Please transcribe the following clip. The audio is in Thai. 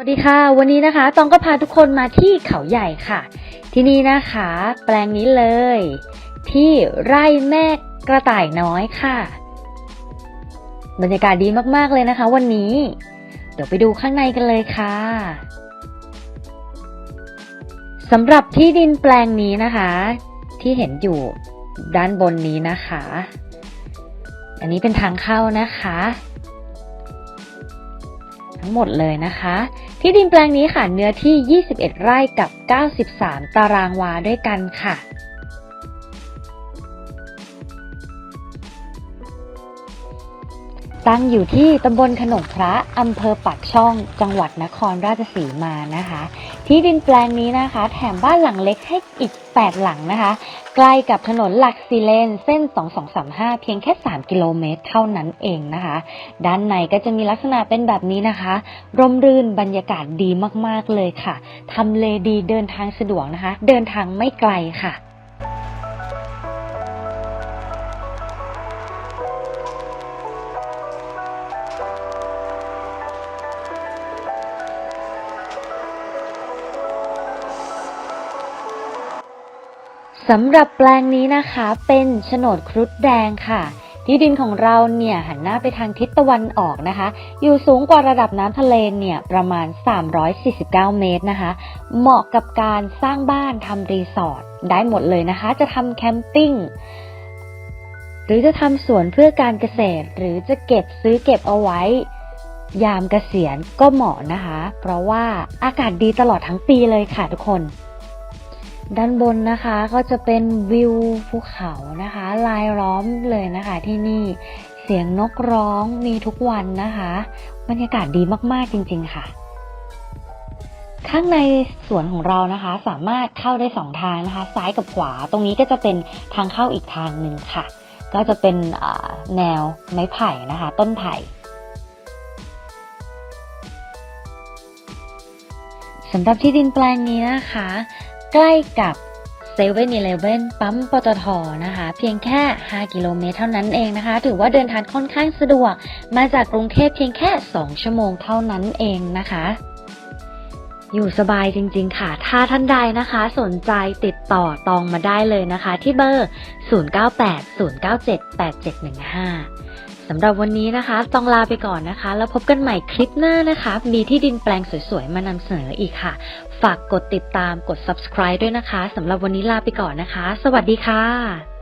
สวัสดีค่ะ วันนี้นะคะ ตองก็พาทุกคนมาที่เขาใหญ่ค่ะ ที่นี่นะคะ แปลงนี้เลย ที่ไร่แม่กระต่ายน้อยค่ะ บรรยากาศดีมากๆเลยนะคะ วันนี้ เดี๋ยวไปดูข้างในกันเลยค่ะสำหรับที่ดินแปลงนี้นะคะ ที่เห็นอยู่ด้านบนนี้นะคะ อันนี้เป็นทางเข้านะคะ ทั้งหมดเลยนะคะ ที่ดินแปลงนี้ค่ะเนื้อที่ 21 ไร่กับ 93 ตารางวาด้วยกันค่ะตั้งอยู่ที่ตำบลขนงพระอำเภอปักช่อง จังหวัดนครราชสีมานะคะ ที่ดินแปลงนี้นะคะ แถมบ้านหลังเล็กให้อีก 8 หลังนะคะ ใกล้กับถนนหลักสีเลนเส้น 2235 เพียงแค่ 3 กิโลเมตรเท่านั้นเองนะคะ ด้านในก็จะมีลักษณะเป็นแบบนี้นะคะ ร่มรื่นบรรยากาศดีมากๆเลยค่ะทำเลดีเดินทางสะดวกนะคะ เดินทางไม่ไกลค่ะ สำหรับแปลงนี้นะคะเป็นโฉนดครุฑแดงค่ะ ที่ดินของเราเนี่ยหันหน้าไปทางทิศตะวันออกนะคะ อยู่สูงกว่าระดับน้ำทะเลเนี่ยประมาณ 349 เมตรนะคะ เหมาะกับการสร้างบ้านทำรีสอร์ทได้หมดเลยนะคะ จะทำแคมปิ้งหรือจะทำสวนเพื่อการเกษตร หรือจะเก็บซื้อเก็บเอาไว้ ยามเกษียณก็เหมาะนะคะ เพราะว่าอากาศดีตลอดทั้งปีเลยค่ะทุกคน ด้านบนนะคะก็จะเป็นวิวภูเขานะคะ ลายล้อมเลยนะคะ ที่นี่เสียงนกร้องมีทุกวันนะคะ บรรยากาศดีมากๆจริง ๆ ค่ะ ข้างในสวนของเรานะคะ สามารถเข้าได้สองทางนะคะ ซ้ายกับขวาตรงนี้ก็จะเป็นทางเข้าอีกทางหนึ่งค่ะ ก็จะเป็นแนวไม้ไผ่นะคะ ต้นไผ่สำหรับที่ดินแปลงนี้นะคะ ใกล้กับเซเว่นอีเลฟเว่นปั๊มปตทนะคะ เพียงแค่ 5 กิโลเมตรเท่านั้นเองนะคะ ถือว่าเดินทางค่อนข้างสะดวก มาจากกรุงเทพเพียงแค่ 2 ชั่วโมงเท่านั้นเองนะคะ อยู่สบายจริงๆค่ะ ถ้าท่านใดนะคะ สนใจติดต่อตองมาได้เลยนะคะ ที่เบอร์ 0980978715 สำหรับวันนี้นะคะ ต้องลาไปก่อนนะคะ แล้วพบกันใหม่คลิปหน้านะคะ มีที่ดินแปลงสวยๆ มานำเสนออีกค่ะ ฝากกดติดตามกด subscribe ด้วยนะคะสำหรับวันนี้ลาไปก่อนนะคะ สวัสดีค่ะ